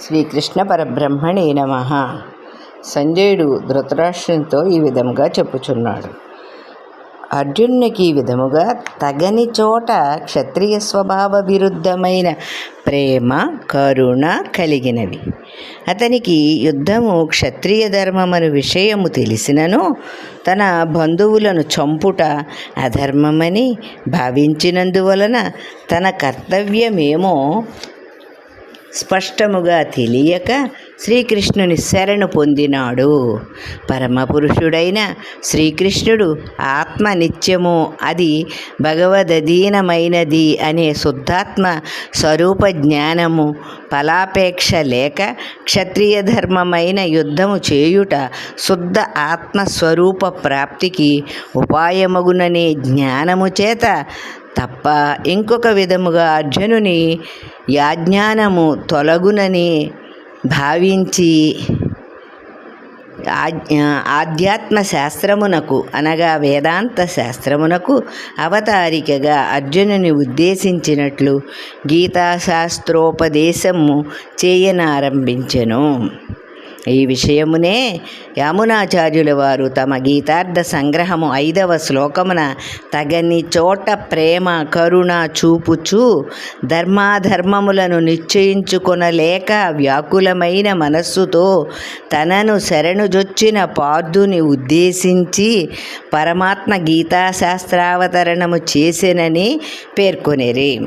శ్రీకృష్ణ పరబ్రహ్మణే నమ. సంజయుడు ధృతరాష్ట్రంతో ఈ విధముగా చెప్పుచున్నాడు. అర్జునునికి ఈ విధముగా తగని చోట క్షత్రియ స్వభావ విరుద్ధమైన ప్రేమ కరుణ కలిగినవి. అతనికి యుద్ధము క్షత్రియ ధర్మమను విషయము తెలిసినను తన బంధువులను చంపుట అధర్మమని భావించినందువలన తన కర్తవ్యమేమో స్పష్టముగా తెలియక శ్రీకృష్ణుని శరణు పొందినాడు. పరమపురుషుడైన శ్రీకృష్ణుడు ఆత్మ నిత్యము అది భగవదధీనమైనది అనే శుద్ధాత్మ స్వరూప జ్ఞానము ఫలాపేక్ష లేక క్షత్రియ ధర్మమైన యుద్ధము చేయుట శుద్ధ ఆత్మస్వరూప ప్రాప్తికి ఉపాయమగుననే జ్ఞానము చేత తప్ప ఇంకొక విధముగా అర్జునుని యాజ్ఞానము తొలగునని భావించి ఆధ్యాత్మ శాస్త్రమునకు అనగా వేదాంత శాస్త్రమునకు అవతారికగా అర్జునుని ఉద్దేశించినట్లు గీతాశాస్త్రోపదేశము చేయనారంభించెను. ఈ విషయమునే యమునాచార్యుల వారు తమ గీతార్థ సంగ్రహము ఐదవ శ్లోకమున తగని చోట ప్రేమ కరుణ చూపుచు ధర్మాధర్మములను నిశ్చయించుకొనలేక వ్యాకులమైన మనస్సుతో తనను శరణుజొచ్చిన పార్థుని ఉద్దేశించి పరమాత్మ గీతాశాస్త్రావతరణము చేసినని పేర్కొనేరి.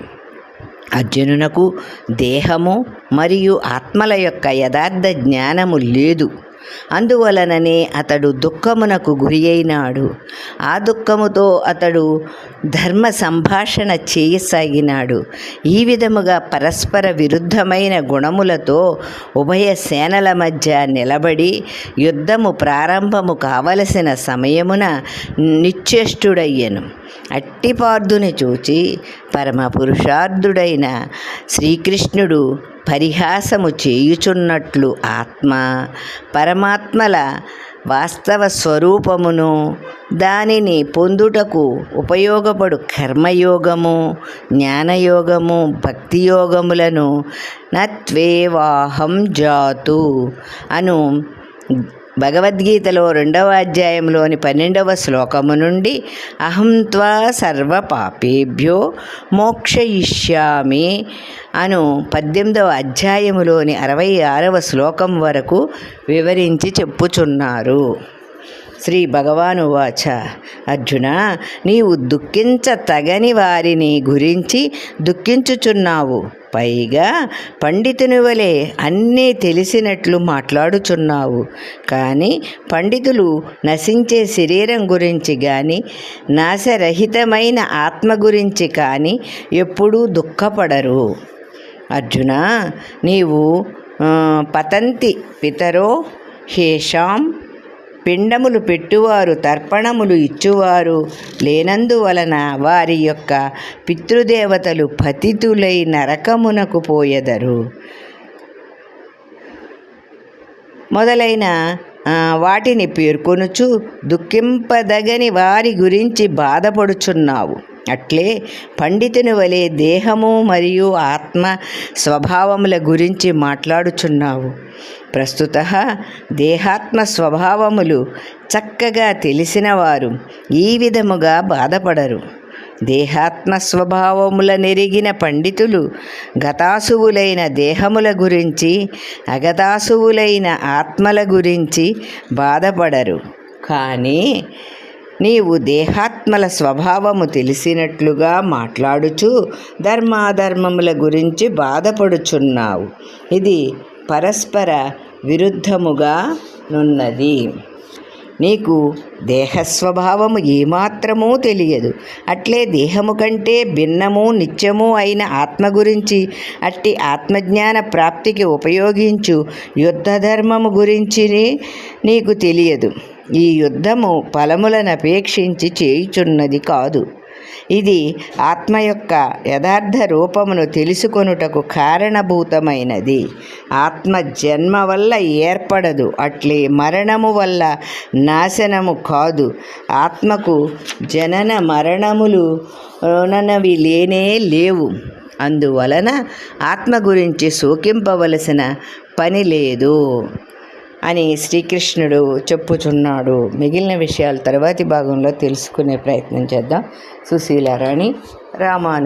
అర్జునునకు దేహము మరియు ఆత్మల యొక్క యథార్థ జ్ఞానము లేదు. అందువలననే అతడు దుఃఖమునకు గురి అయినాడు ఆ దుఃఖముతో అతడు ధర్మ సంభాషణ చేయసాగినాడు. ఈ విధముగా పరస్పర విరుద్ధమైన గుణములతో ఉభయ సేనల మధ్య నిలబడి యుద్ధము ప్రారంభము కావలసిన సమయమున నిశ్చేష్టుడయ్యను. అట్టిపార్థుని చూచి పరమ పురుషార్థుడైన శ్రీకృష్ణుడు పరిహాసము చేయుచున్నట్లు ఆత్మ పరమాత్మల వాస్తవ స్వరూపమును దానిని పొందుటకు ఉపయోగపడు కర్మయోగము జ్ఞానయోగము భక్తియోగములను నత్వేవాహం జాతు అను భగవద్గీతలో రెండవ అధ్యాయంలోని పన్నెండవ శ్లోకము నుండి అహం త్వా సర్వ పాపేభ్యో మోక్షయిష్యామి అను పద్దెనిమిదవ అధ్యాయములోని అరవై ఆరవ శ్లోకం వరకు వివరించి చెప్పుచున్నారు. శ్రీ భగవాను వాచ. అర్జున నీవు దుఃఖించ తగని వారిని గురించి దుఃఖించుచున్నావు. పైగా పండితుని వలె అన్నీ తెలిసినట్లు మాట్లాడుచున్నావు. కానీ పండితులు నశించే శరీరం గురించి కానీ నాశరహితమైన ఆత్మ గురించి కానీ ఎప్పుడూ దుఃఖపడరు. అర్జున నీవు పతంతి పితరో హేషాం పిండములు పెట్టువారు తర్పణములు ఇచ్చువారు. లేనందువలన వారి యొక్క పితృదేవతలు పతితులై నరకమునకు పోయెదరు. మొదలైన వాటిని పేర్కొనుచు దుఃఖింపదగని వారి గురించి బాధపడుచున్నావు. అట్లే పండితుని వలె దేహము మరియు ఆత్మ స్వభావముల గురించి మాట్లాడుచున్నావు. ప్రస్తుత దేహాత్మ స్వభావములు చక్కగా తెలిసినవారు ఈ విధముగా బాధపడరు. దేహాత్మ స్వభావముల నెరిగిన పండితులు గతాసువులైన దేహముల గురించి అగతాసువులైన ఆత్మల గురించి బాధపడరు. కానీ నీవు దేహాత్మల స్వభావము తెలిసినట్లుగా మాట్లాడుచు ధర్మాధర్మముల గురించి బాధపడుచున్నావు. ఇది పరస్పర విరుద్ధముగా నున్నది. నీకు దేహస్వభావము ఏమాత్రమూ తెలియదు. అట్లే దేహము కంటే భిన్నము నిత్యము అయిన ఆత్మ గురించి అట్టి ఆత్మజ్ఞాన ప్రాప్తికి ఉపయోగించు యుద్ధ ధర్మము గురించి నీకు తెలియదు. ఈ యుద్ధము ఫలములను అపేక్షించి చేయుచున్నది కాదు. ఇది ఆత్మ యొక్క యథార్థ రూపమును తెలుసుకొనుటకు కారణభూతమైనది. ఆత్మ జన్మ వల్ల ఏర్పడదు అట్లే మరణము వల్ల నాశనము కాదు. ఆత్మకు జనన మరణములు ననవి లేనే లేవు. అందువలన ఆత్మ గురించి సోకింపవలసిన పని లేదు. అని శ్రీకృష్ణుడు చెప్పుచున్నాడు. మిగిలిన విషయాలు తర్వాతి భాగంలో తెలుసుకునే ప్రయత్నం చేద్దాం. సుశీలారాణి రామాను